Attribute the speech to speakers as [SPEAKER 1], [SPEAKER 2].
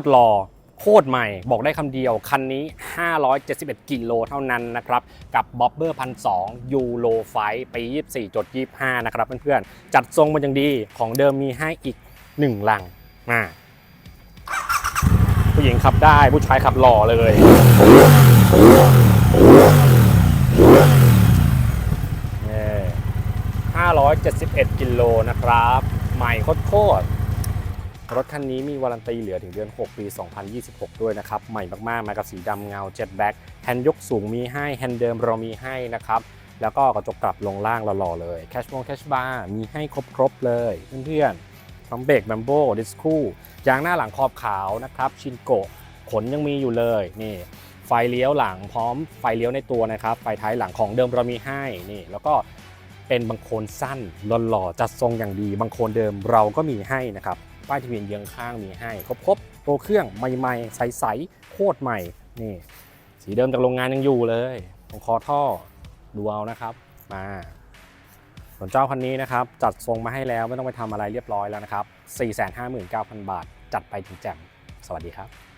[SPEAKER 1] ตรหล่อโคตรใหม่ บอกได้คำเดียว คันนี้ 571 กิโลเท่านั้นนะครับ กับบ๊อบเบอร์พันสองยูโรไฟปี 24.25 นะครับเพื่อนๆ จัดทรงมันยังดีของเดิมมีให้อีก 1 ลังมาผู้หญิงขับได้ผู้ชายขับหล่อเลยนี่571 กิโลนะครับ ใหม่โคตร รถคันนี้มีวารันตีเหลือถึงเดือน 6 ปี 2026 ด้วยนะครับ ใหม่มากๆ มากับสีดำเงาเจ็ดแบ็คแฮนด์ยกสูงมีให้ แฮนด์เดิมเรามีให้นะครับ แล้วก็กระจกกลับลงล่างหล่อๆเลยแคชมงแคชบาร์มีให้ครบๆเลยเพื่อนๆพร้อมเบรกแบมโบดิสคู่ยางหน้าหลังขอบขาวนะครับ ชินโกะขนยังมีอยู่เลยนี่ไฟเลี้ยวหลังพร้อมไฟเลี้ยวในตัวนะครับ ไฟท้ายหลังของเดิมเรามีให้นี่ แล้วก็เป็นบางโคลนสั้นหล่อๆจัดทรงอย่างดีบางโคลนเดิมเราก็มีให้นะครับ ป้ายทะเบียนเยืองข้างมีให้ครบครบๆตัวเครื่องใหม่ๆ ใสๆโคตรใหม่นี่สีเดิมจากโรงงานยังอยู่เลยตรงคอท่อดูเอานะครับมาส่วนเจ้าคันนี้นะครับ จัดทรงมาให้แล้วไม่ต้องไปทำอะไรเรียบร้อยแล้วนะครับ 459,000 บาท จัดไปถึงแจ่มสวัสดีครับ